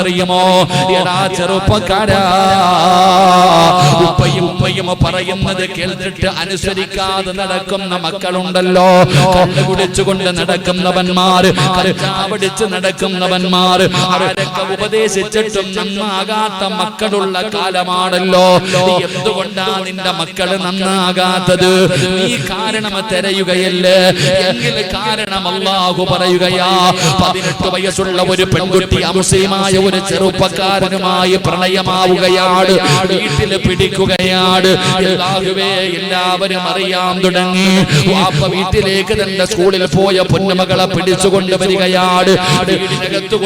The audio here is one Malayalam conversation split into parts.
അറിയുമോ? എടാ ചെറുപ്പക്കാരാ. ഉപ്പയും ഉപ്പയും പറയുന്നത് കേൾത്തിട്ട് അനുസരിക്കാതെ നടക്കുന്ന മക്കളുണ്ടല്ലോ. കുടിച്ചുകൊണ്ട് നടക്കുന്നവന്മാര് കഞ്ചാവടിച്ച് നടക്കുന്നവന്മാർ. ആരൊക്കെ ഉപദേശിച്ചിട്ടും നന്നാകാത്ത മക്കളുള്ള കാലമാണല്ലോ. എന്തുകൊണ്ടാ നിന്റെ മക്കൾ നന്നാകാത്തത്? ഈ കാരണം തിരയുകയല്ലേ? എങ്കിൽ കാരണം അല്ലാഹു പറയുകയാ പതിനെട്ട് വയസ്സുള്ള ഒരു പെൺകുട്ടി അമുസ്ലിമായ ഒരു ചെറുപ്പക്കാരനുമായി പ്രണയമാവുകയാണ് വീട്ടിൽ പിടിക്കുകയാണ് എല്ലാവരും അറിയാൻ തുടങ്ങി. വാപ്പ വീട്ടിലേക്ക് തന്റെ സ്കൂളിൽ പോയ പൊന്നുമകളെ പിടിച്ചുകൊണ്ട് വരികയാണ് വീടിനകത്ത്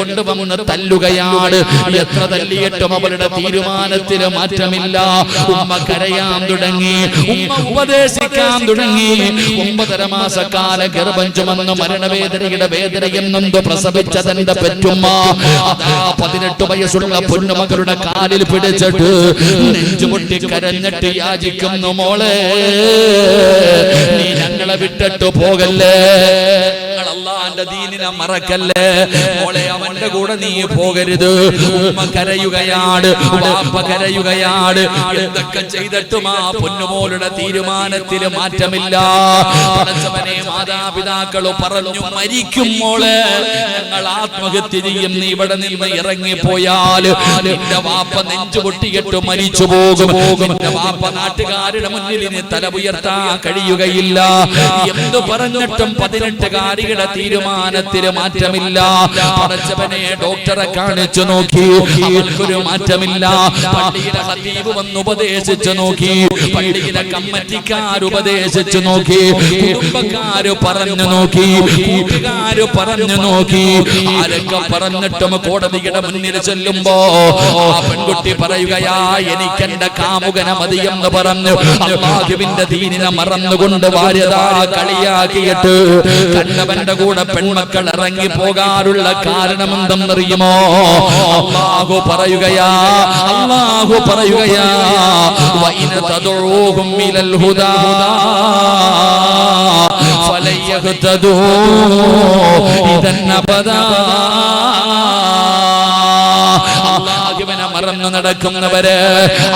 തല്ലുകയാണ് എത്ര തല്ലിയിട്ടും അവരുടെ തീരുമാനത്തിൽ മാറ്റമില്ല. ഉമ്മ കരയാൻ തുടങ്ങി. ഉമ്മ ഉപദേശിക്കാൻ തുടങ്ങി. ഒമ്പതര മാസക്കാല ഗർഭം മരണവേദനയുടെ വേദനയും നൊന്ത് പ്രസവിച്ച തന്റെ പെറ്റുമ്മ. പതിനെട്ട് വയസ്സുള്ള പൊന്നുമകളുടെ കാലിൽ പിടിച്ചിട്ട് നെഞ്ചുമുട്ടി കരഞ്ഞിട്ട് യാചിക്കുന്നു മോളെ. നീ ഞങ്ങളെ വിട്ടിട്ട് പോകല്ലേ? ഞങ്ങൾ അള്ളാന്റെ ദീനിനെ മറക്കല്ലേ? മോളെ അവന്റെ കൂടെ നീ പോകരുത്. ഉമ്മ കരയുകയാണ്. വാപ്പ കരയുകയാണ്. എന്തൊക്കെ ചെയ്തിട്ടും ആ പൊന്നുമോളുടെ തീരുമാനത്തിൽ മാറ്റമില്ല. പടച്ചവനെ മാതാപിതാക്കൾ പറഞ്ഞു മരിക്കും മോളെ. ഞങ്ങൾ ആത്മഹത്യ ചെയ്യും നീ ഇവിടെ നിന്ന് ഇറങ്ങിപ്പോയാൽ നിന്റെ വാപ്പ നെഞ്ചു പൊട്ടിയിട്ട് മരിച്ചു പോകും. നിന്റെ വാപ്പ നാട്ടുകാരുടെ മുന്നിൽ ഇനി തല ഉയർത്താൻ കഴിയുകയില്ല. എന്തു പറഞ്ഞിട്ടും പതിനെട്ടുകാരിയുടെ തീരുമാനത്തിന് മാറ്റമില്ല. പറച്ചവനെ ഡോക്ടറെ കാണിച്ചു നോക്കി. അവൾക്കൊരു മാറ്റമില്ല. പള്ളിയിലെ വന്ന് ഉപദേശിച്ചു നോക്കി. പള്ളിയിലെ കമ്മറ്റിക്കാർ ഉപദേശിച്ചു നോക്കി. കുടുംബക്കാര് പറഞ്ഞു നോക്കി. കൂട്ടുകാര് പറഞ്ഞു നോക്കി. ആരൊക്കെ പറഞ്ഞിട്ടും കോടതിയുടെ മുന്നിൽ ചെല്ലുമ്പോ ആ പെൺകുട്ടി പറയുകയാ എനിക്ക് എന്റെ മതി എന്ന് പറഞ്ഞു. അള്ളാഹുവിന്റെ ദീനിനെ മറന്നുകൊണ്ട് ഭാര്യതാ കളിയാക്കിയിട്ട് കണ്ണവന്റെ കൂടെ പെൺമക്കൾ ഇറങ്ങി പോകാറുള്ള കാരണം എന്തെന്നറിയുമോ അള്ളാഹു പറയുകയാ അള്ളാഹു പറയുകയാ വൈന തദഊഹും മറന്നു നടക്കുന്നവര്.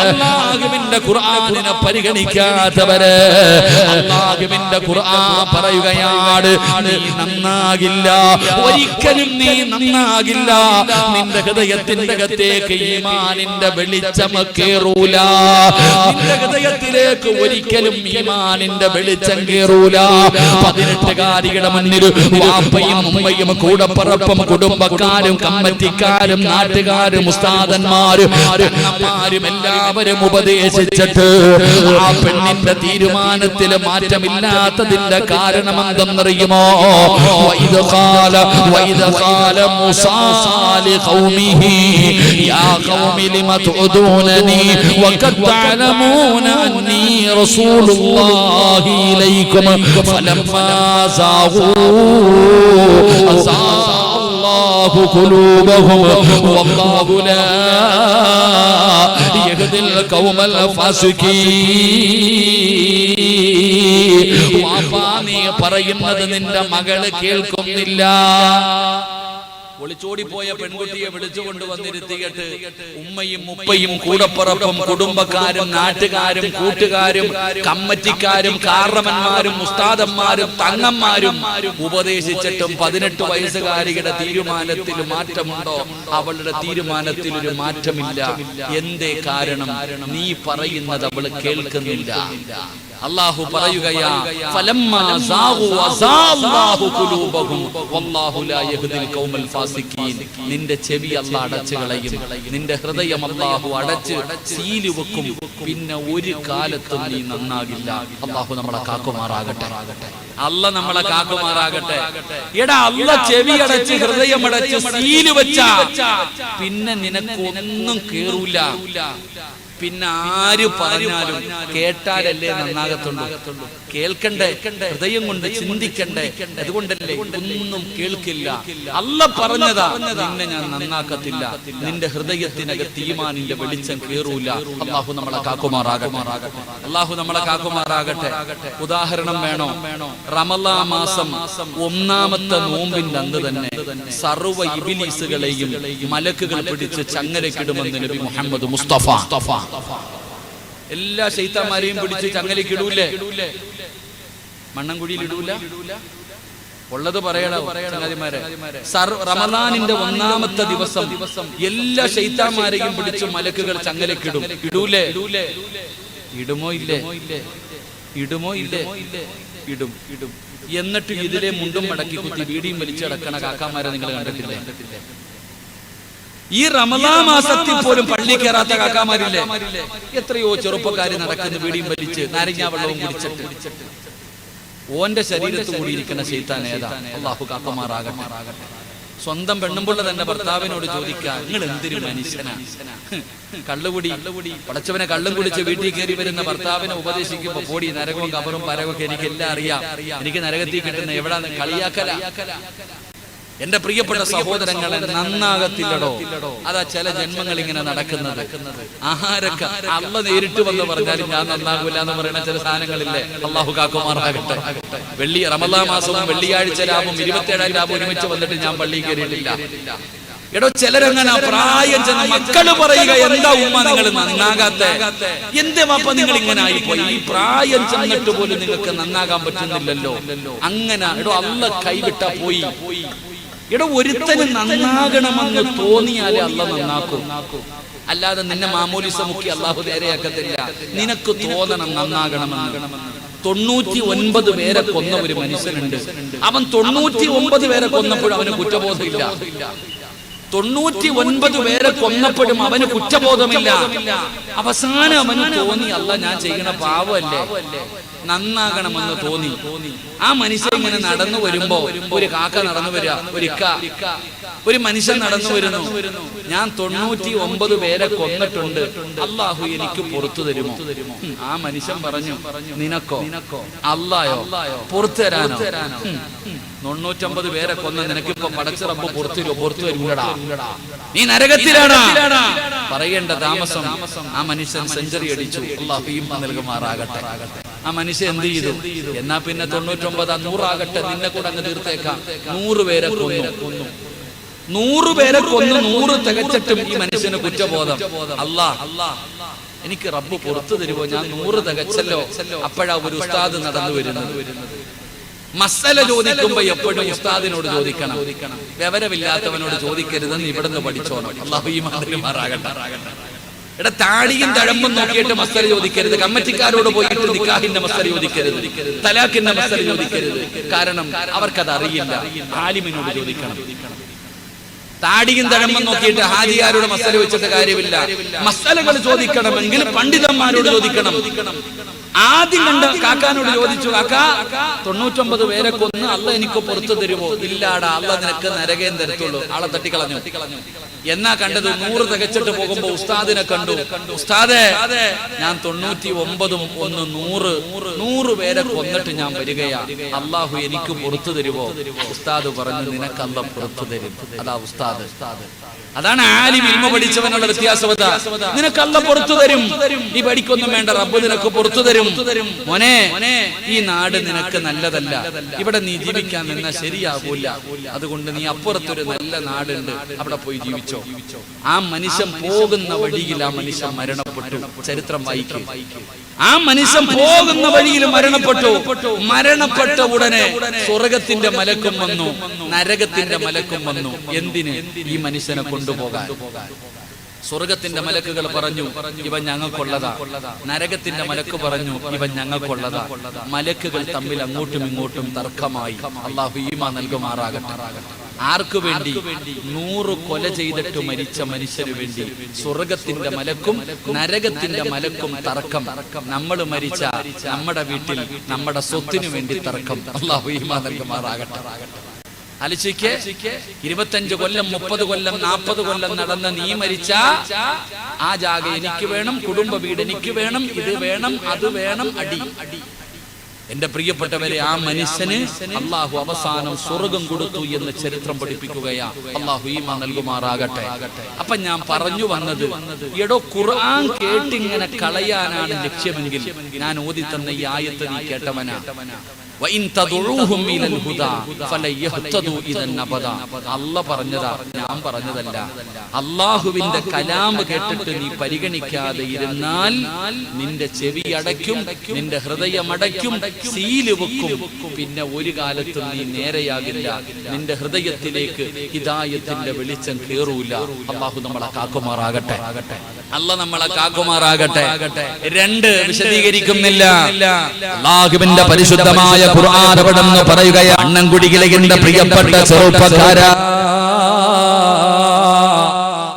അള്ളാഹുവിന്റെ ഖുർആാനിനെ പരിഗണിക്കാത്തവര്. അള്ളാഹുവിന്റെ ഖുർആൻ പറയുകയാണ് നീ നന്നാകില്ല. ഒരിക്കലും നീ നന്നാകില്ല. നിന്റെ ഹൃദയത്തിന്റെ അകത്തേക്ക് ഈമാനിന്റെ വെളിച്ചം കേറൂല നിന്റെ ഹൃദയത്തിലേക്ക് ഒരിക്കലും ഈമാനിന്റെ വെളിച്ചം കേറൂല പതിനെട്ടുകാരികളുടെ മുന്നിൽ വാപ്പയും ഉമ്മയും കൂടപ്പറപ്പും കുടുംബക്കാരും കമ്മറ്റിക്കാരും നാട്ടുകാരും ഉസ്താദന്മാരും അണ്ണന്മാരും എല്ലാവരും ഉപദേശിച്ചിട്ട് ആ പെണ്ണിന്റെ തീരുമാനത്തിൽ മാറ്റമില്ലാത്തതിന്റെ കാരണം എന്തെന്നറിയുമോ വൈദ ഖാല വൈദ ഖാല മുസാലി ഖൗമിഹി. യാ ഖൗമി ലിമ തുദൂനനി വഖദ് തഅലമൂന അന്നി റസൂലുള്ളാഹി ഇലൈക്കും ഫലമ്മാ സാഹൂ. അസാ الله قلوبهم والله لا يهدي القوم الفاسقين വാപ്പാ നീ പറയുന്നത് നിന്റെ മകള് കേൾക്കുന്നില്ല ഒളിച്ചോടിപ്പോയ പെൺകുട്ടിയെ വിളിച്ചുകൊണ്ട് വന്നിരുത്തിയിട്ട് ഉമ്മയും ഉപ്പയും കൂടപ്പുറപ്പും കുടുംബക്കാരും നാട്ടുകാരും കൂട്ടുകാരും കമ്മറ്റിക്കാരും കാരണവന്മാരും ഉസ്താദന്മാരും തങ്ങന്മാരും ഉപദേശിച്ചിട്ടും പതിനെട്ട് വയസ്സുകാരിയുടെ തീരുമാനത്തിൽ മാറ്റമുണ്ടോ? അവളുടെ തീരുമാനത്തിൽ ഒരു മാറ്റമില്ല. എന്തേ കാരണം? നീ പറയുന്നത് അവൾ കേൾക്കുന്നില്ല. അള്ളാഹു പറയുകയാ നിന്റെ ചെവി അല്ല അടച്ചു കളയും. നിന്റെ ഹൃദയം അല്ലാഹു അടച്ച് സീൽ വെക്കും. പിന്നെ ഒരു കാലത്തും നീ നന്നാകില്ല. അള്ളാഹു നമ്മളെ കാക്കുമാറാകട്ടെ. അല്ല നമ്മളെ കാക്കുമാറാകട്ടെ. എടാ അല്ല ചെവി അടച്ച് ഹൃദയം അടച്ച് സീൽ വെച്ച. പിന്നെ നിനക്ക് ഒന്നും കേറൂല. പിന്നെ ആര് പറഞ്ഞാലും കേട്ടാലല്ലേ നന്നാകത്തുള്ളൂ. കേൾക്കണ്ടേ? ഹൃദയം കൊണ്ട് ചിന്തിക്കണ്ടേ? അതുകൊണ്ടല്ലേ ഒന്നും കേൾക്കില്ല. അല്ല പറഞ്ഞതാ നിന്നെ ഞാൻ നന്നാക്കത്തില്ല. നിന്റെ ഹൃദയത്തിനകത്ത് തീമാനിന്റെ വെളിച്ചം കേറൂല. അള്ളാഹു നമ്മളെ കാക്കുമാറാകട്ടെ. അള്ളാഹു നമ്മളെ കാക്കുമാറാകട്ടെ. ഉദാഹരണം വേണോ? റമലാ മാസം ഒന്നാമത്തെ നോമ്പിന്റെ അന്ന് തന്നെ സർവ ഇബിലീസുകളെയും മലക്കുകൾ പിടിച്ച് ചങ്ങരക്കിടുമെന്ന് നബി മുഹമ്മദ് മുസ്തഫ. മുസ്തഫ. എല്ലാ ശൈത്താന്മാരെയും പിടിച്ച് ചങ്ങലക്കിടൂലേ മണ്ണൻകുഴിയിൽ ഇടൂല? ഉള്ളത് പറയണോ ചങ്ങാതിമാരെ? സർ റമദാനിന്റെ ഒന്നാമത്തെ ദിവസം എല്ലാ ശൈത്താന്മാരെയും പിടിച്ച് മലക്കുകൾ ചങ്ങലക്കിടും ഇടൂലേ? ഇടുമോ ഇല്ലേ? ഇടുമോ ഇല്ലേ? ഇടും. ഇടും. എന്നിട്ട് ഇതിലെ മുണ്ടും മടക്കി കുത്തി വീടിയും വലിച്ചടക്കണ കാക്കാമാരെ നിങ്ങൾ കണ്ടിട്ടില്ലേ? ഈ റമദാ മാസത്തിൽ പോലും പള്ളി കയറാത്ത കാക്കാമാരില്ലേ? എത്രയോ ചെറുപ്പക്കാര് നടക്കുന്ന വീടിയും വലിച്ച് നാരങ്ങാ വെള്ളവും കുടിച്ചിട്ട്. ഓന്റെ ശരീരത്ത് കൂടിയിരിക്കുന്ന ശൈത്താൻ ഏതാ? അള്ളാഹു കാക്കമാറാകട്ടെ. സ്വന്തം പെണ്ണുമ്പുള്ള തന്നെ ഭർത്താവിനോട് ചോദിക്കാം നിങ്ങൾ എന്തിനു മനുഷ്യനാ? കള്ളുകുടി. പടച്ചവനെ കള്ളും കുടിച്ച് വീട്ടിൽ കയറി വരുന്ന ഭർത്താവിനെ ഉപദേശിക്കുമ്പോ പോടി നരകവും കബറും പരകമൊക്കെ എനിക്ക് എല്ലാം അറിയാം. എനിക്ക് നരകത്തിൽ കിട്ടുന്ന എവിടെ കളിയാക്കല? എന്റെ പ്രിയപ്പെട്ട സഹോദരങ്ങളെ നന്നാകത്തില്ലടോ? അതാ ചില ജന്മങ്ങൾ ഇങ്ങനെ നടക്കുന്നത്. ആഹാരക്ക. അല്ല നേരിട്ട് വന്ന് പറഞ്ഞാലും ഞാൻ നന്നാകൂല എന്ന് പറയുന്ന ചില സാധനങ്ങളില്ലേ? അള്ളാഹു കാക്കുമാറാകട്ടെ വെള്ളി റമദാ മാസവും വെള്ളിയാഴ്ച ലാഭം ഇരുപത്തിയേഴാം ലാഭം ഒരുമിച്ച് വന്നിട്ട് ഞാൻ പള്ളി കയറിയിട്ടില്ല എടോ ചിലരങ്ങനെ പ്രായം ചെന്ന മക്കൾ പറയുക എന്താ ഉമ്മ നിങ്ങൾ നന്നാകാത്ത? എന്തേ വാപ്പ നിങ്ങൾ ഇങ്ങനെ ആയിപ്പോയി? ഈ പ്രായം ചെന്നിട്ട് പോലും നിങ്ങൾക്ക് നന്നാകാൻ പറ്റുന്നില്ലല്ലോ. അങ്ങനെ എടോ അല്ല കൈവിട്ട പോയി. എടോ ഒരുത്തന് നന്നാകണമെന്ന് തോന്നിയാലേ അല്ല നന്നാക്കും. അല്ലാതെ നിന്നെ മാമൂലിസ മുക്കി അള്ളാഹു നേരെയാക്കത്തില്ല. നിനക്ക് തോന്നണം നന്നാകണമെന്ന്. തൊണ്ണൂറ്റി ഒൻപത് പേരെ കൊന്ന ഒരു മനുഷ്യനുണ്ട്. അവൻ തൊണ്ണൂറ്റി ഒമ്പത് പേരെ കൊന്നപ്പോഴും അവന് കുറ്റബോധമില്ല. തൊണ്ണൂറ്റി ഒൻപത് പേരെ കൊന്നപ്പോഴും അവന് കുറ്റബോധമില്ല. അവസാനം അവന് തോന്നി അല്ല ഞാൻ ചെയ്യണ പാവല്ലേ നന്നാകണമെന്ന് തോന്നി. ആ മനുഷ്യൻ ഇങ്ങനെ നടന്നു വരുമ്പോ ഒരു കാക്ക നടന്നു വരിക ഒരു ഒരു മനുഷ്യൻ നടന്നു വരുന്നു. ഞാൻ തൊണ്ണൂറ്റി ഒമ്പത് പേരെ കൊന്നിട്ടുണ്ട്. അള്ളാഹു എനിക്ക് പുറത്തു തരുമോ? ആ മനുഷ്യൻ പറഞ്ഞു നിനക്കോ? അല്ലായോ പുറത്തു തരാനോ. തൊണ്ണൂറ്റമ്പത് പേരെ കൊന്ന നിനക്കിപ്പോ പടച്ച റബ്ബ് പുറത്തു തരുമോ പുറത്തു വരുമ്പോടാ നീ നരകത്തിലാടാ. പറയേണ്ട താമസം ആ മനുഷ്യൻ സെഞ്ചുറി അടിച്ചു. അള്ളാഹു നൽകുമാറാകട്ടെ. ആ മനുഷ്യൻ എന്ത് ചെയ്തു? എന്നാ പിന്നെ തൊണ്ണൂറ്റൊമ്പത് നൂറാകട്ടെ നിന്നെ കൂടെ അങ്ങ് തീർത്തേക്കാം. നൂറ് പേരെ കൊന്നു. നൂറ് പേരെ കൊന്ന്. നൂറ് തികച്ചിട്ടും ഈ മനുഷ്യന് കുറ്റബോധം. അല്ലാ എനിക്ക് റബ്ബ് പുറത്തു തരുമോ ഞാൻ നൂറ് തികച്ചല്ലോ. അപ്പോഴാ ഒരു ഉസ്താദ് നടന്നു വരുന്നത്. മസല ചോദിക്കുമ്പോ എപ്പോഴും ഉസ്താദിനോട് ചോദിക്കണം. വിവരമില്ലാത്തവനോട് ചോദിക്കരുതെന്ന് ഇവിടുന്ന് പഠിച്ചോണം. അള്ളാഹു ഈ മാറാകട്ടെ. എടാ താടിയും തഴമ്പും നോക്കിയിട്ട് മസ്തര ചോദിക്കരുത്. കമ്മറ്റിക്കാരോട് പോയിട്ട് നിക്കാഹിന്റെ മസ്തര ചോദിക്കരുത്. തലാഖിന്റെ മസ്തര ചോദിക്കരുത്. കാരണം അവർക്കത് അറിയില്ല. ആലിമിനോട് ചോദിക്കണം. താടിയും തഴമ്പും നോക്കിയിട്ട് ഹാജിയാരോട് മസ്തര വെച്ചിട്ട് കാര്യമില്ല. മസ്തലകൾ ചോദിക്കണമെങ്കിൽ പണ്ഡിതന്മാരോട് ചോദിക്കണം. ആദ്യം കണ്ട കാക്കാനോട് ചോദിച്ചു കാക്ക തൊണ്ണൂറ്റൊമ്പത് പേരെ കൊന്ന് അല്ല എനിക്ക് പുറത്തു തരുമോ? ഇല്ലാടാ അല്ല നിനക്ക് നരകേം തരത്തുള്ളൂ. ആളെ തട്ടിക്കളഞ്ഞു. എന്നാ കണ്ടത്? നൂറ് തികച്ചിട്ട് പോകുമ്പോ ഉസ്താദിനെ കണ്ടു. ഉസ്താദെ ഞാൻ തൊണ്ണൂറ്റി ഒമ്പതും ഒന്ന് നൂറ്. നൂറ് പേരെ കൊന്നിട്ട് ഞാൻ വരികയാ. അള്ളാഹു എനിക്ക് പുറത്തു തരുമോ ഉസ്താദ് പറഞ്ഞു നിനക്ക് അല്ല പുറത്തു തരും. അതാ ഉസ്താദ്. അതാണ് ആലിം ഇൽമ പഠിച്ചവനുള്ള വ്യത്യാസവത. നിനക്ക് അല്ല പുറത്തു തരും. നീ പഠിക്കൊന്നും വേണ്ട. റബ്ബ് നിനക്ക് പുറത്തു തരും. മോനെ ഈ നാട് നിനക്ക് നല്ലതല്ല. ഇവിടെ നീ ജീവിക്കാൻ നിന്നാ ശരിയാകൂല അതുകൊണ്ട് നീ അപ്പുറത്തൊരു നല്ല നാടുണ്ട്. അവിടെ പോയി ജീവിച്ചോ. ആ മനുഷ്യൻ പോകുന്ന വഴിയിൽ ആ മനുഷ്യൻ മരണപ്പെട്ടു. ചരിത്രം വായിക്കും. ആ മനുഷ്യൻ പോകുന്ന വഴിയിൽ മരണപ്പെട്ടു. മരണപ്പെട്ട. ഉടനെ സ്വർഗത്തിന്റെ മലക്കും വന്നു. നരകത്തിന്റെ മലക്കും വന്നു. എന്തിന്? ഈ മനുഷ്യനെ കൊണ്ടുപോകാൻ. സ്വർഗത്തിന്റെ മലക്കുകൾ പറഞ്ഞു ഇവ ഞങ്ങൾക്കുള്ളതാ. നരകത്തിന്റെ മലക്ക് പറഞ്ഞു ഇവ ഞങ്ങൾക്കുള്ളതാ. മലക്കുകൾ തമ്മിൽ അങ്ങോട്ടും ഇങ്ങോട്ടും തർക്കമായി. അള്ളാഹു ഈമ നൽകുമാറാകട്ടെ. ആർക്കു വേണ്ടി നൂറ് കൊല ചെയ്തിട്ട് മരിച്ച മനുഷ്യന് വേണ്ടി സ്വർഗത്തിന്റെ മലക്കും നരകത്തിന്റെ മലക്കും തർക്കം. നമ്മൾ മരിച്ച നമ്മുടെ വീട്ടിൽ നമ്മുടെ സ്വത്തിനു വേണ്ടി തർക്കം. അള്ളാഹു ഈമ ഇരുപത്തഞ്ച് കൊല്ലം മുപ്പത് കൊല്ലം നാൽപ്പത് കൊല്ലം നടന്ന നീ മരിച്ച ആ ജാഗ എനിക്ക് വേണം കുടുംബ വീട് എനിക്ക് വേണം ഇത് വേണം അത് വേണം അടി അടി. എന്റെ പ്രിയപ്പെട്ടവരെ ആ മനുഷ്യന് അള്ളാഹു അവസാനം സ്വർഗം കൊടുത്തു എന്ന് ചരിത്രം പഠിപ്പിക്കുകയാ. അള്ളാഹു ഈമ നൽകുമാറാകട്ടെ. അപ്പൊ ഞാൻ പറഞ്ഞു വന്നത് എടോ ഖുർആൻ കേട്ടിങ്ങനെ കളയാനാണ് ലക്ഷ്യമെങ്കിൽ ഞാൻ ഓതി തന്ന ഈ ആയത്ത് നീ കേട്ടവനാ. അല്ല പറഞ്ഞതാ. ഞാൻ പറഞ്ഞതല്ല. അള്ളാഹുവിന്റെ കലാമ് കേട്ടിട്ട് നീ പരിഗണിക്കാതെ ഇരുന്നാൽ നിന്റെ ചെവി അടയ്ക്കും നിന്റെ ഹൃദയം അടയ്ക്കും സീൽ വെക്കും. പിന്നെ ഒരു കാലത്തും നീ നേരെയാകില്ല. നിന്റെ ഹൃദയത്തിലേക്ക് ഹിതായത്തിന്റെ വെളിച്ചം കേറൂല. അള്ളാഹു നമ്മളെ കാക്കുമാറാകട്ടെ. അല്ല നമ്മളെ കാക്കുമാറാകട്ടെ. രണ്ട് വിശദീകരിക്കുന്നില്ല. അള്ളാഹുവിന്റെ പരിശുദ്ധമായ ഖുർആൻ അവിടെന്ന് പറയുകയാണ്. അണ്ണൻകുടിയിലെ എന്റെ പ്രിയപ്പെട്ട ചെറുപ്പക്കാരാ.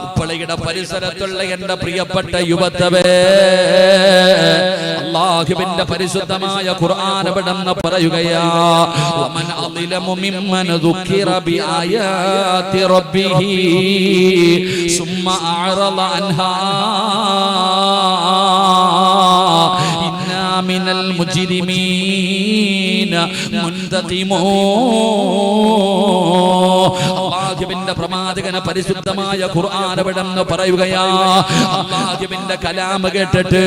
ഉപ്പളയുടെ പരിസരത്തുള്ള എന്റെ പ്രിയപ്പെട്ട യുവത്തവേ അള്ളാഹുവിന്റെ പരിശുദ്ധമായ ഖുർആൻ അവിടെന്ന് പറയുകയാ. വമൻ അളിലമു മിമ്മൻ ദുഃഖിറ ബിആയാതി റബ്ബിഹി. സുമ്മ അഅറള അൻഹാ. ഇന്നാ മിനൽ മുൻതഖിമൂ അള്ളാഹുവിന്റെ പ്രവാചകന പരിശുദ്ധമായ ഖുർആൻ അവിടെന്ന് പറയുകയാ. അള്ളാഹുവിന്റെ കലാമ കേട്ടിട്ട്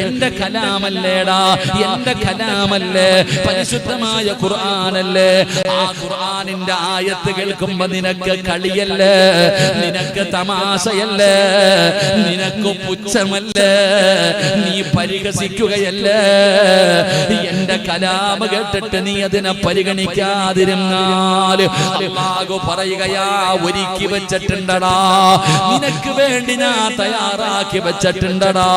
എന്റെ കലാമല്ലേടാ എന്റെ കലാമല്ലേ പരിശുദ്ധമായ ഖുർആാനല്ലേ ആ ഖുർആാനിന്റെ ആയത്ത് കേൾക്കുമ്പോ നിനക്ക് കളിയല്ലേ നിനക്ക് തമാശയല്ലേ നിനക്ക് പുച്ഛമല്ലേ നീ പരിഹസിക്കുകയല്ലേ എന്റെ കലാമ കേട്ടിട്ട് നീ അതിനെ പരിഗണിക്കാതിരുന്നാൽ പറയുകയാ ഒരുക്കി വെച്ചിട്ടുണ്ടടാ. നിനക്ക് വേണ്ടി ഞാൻ തയ്യാറാക്കി വെച്ചിട്ടുണ്ടടാ.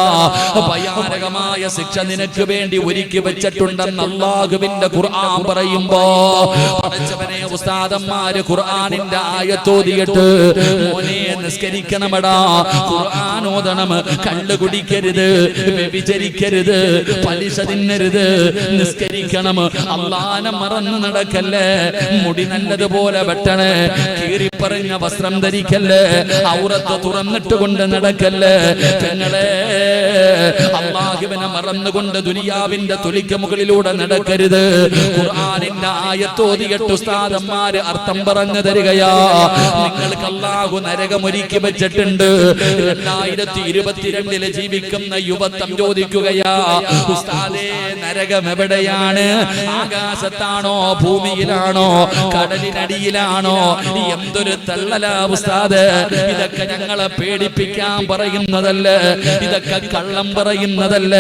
ഭയാനകമായ ശിക്ഷ നിനക്ക് വേണ്ടി ഒരുക്കി വെച്ചിട്ടുണ്ടെന്ന് അള്ളാഹുവിന്റെ ഖുർആൻ പറയുമ്പോ പഠിച്ചവനെ ഉസ്താദന്മാര് ഖുർആനിന്റെ ആയത്തോതിയിട്ട് മോനെ നിസ്കരിക്കണമടാ. ഖുർആൻ ഓതണം. കള്ളു കുടിക്കരുത്. വ്യഭിചരിക്കരുത്. പലിശ തിന്നരുത്. നിസ്കരിക്കണം. അള്ളാനെ മറന്നു നടക്കല്ലേ? മുടി നല്ലതുപോലെ വെട്ടണേ. കീറിപ്പറഞ്ഞ വസ്ത്രം ധരിക്കല്ലേ? ഔറത്ത് തുറന്നിട്ട് കൊണ്ട് നടക്കല്ലേ? പെങ്ങളെ അള്ളാഹുവിനെ മറന്നുകൊണ്ട് ദുനിയാവിന്റെ തൊലിക്ക് മുകളിലൂടെ നടക്കരുത്. ഖുർആനിന്റെ ആയത്തോതിയിട്ട് ഉസ്താദന്മാര് അർത്ഥം പറഞ്ഞു തരികയാ. നിങ്ങൾക്ക് അള്ളാഹു നരകമൊരുക്കി വെച്ചിട്ടുണ്ട്. രണ്ടായിരത്തി ഇരുപത്തിരണ്ടിൽ ജീവിക്കുന്ന യുവത്വം ചോദിക്കുകയാ ഉസ്താദേ നരകം എവിടെയാണ്? ആകാശത്താണോ ഭൂമിയിലാണോ കടലിനടിയിലാണോ? എന്തൊരു തള്ളലാ ഉസ്താദ്. ഇതൊക്കെ ഞങ്ങളെ പേടിപ്പിക്കാൻ പറയുന്നതല്ല? ഇതൊക്കെ കള്ളം പറയുന്നതല്ല?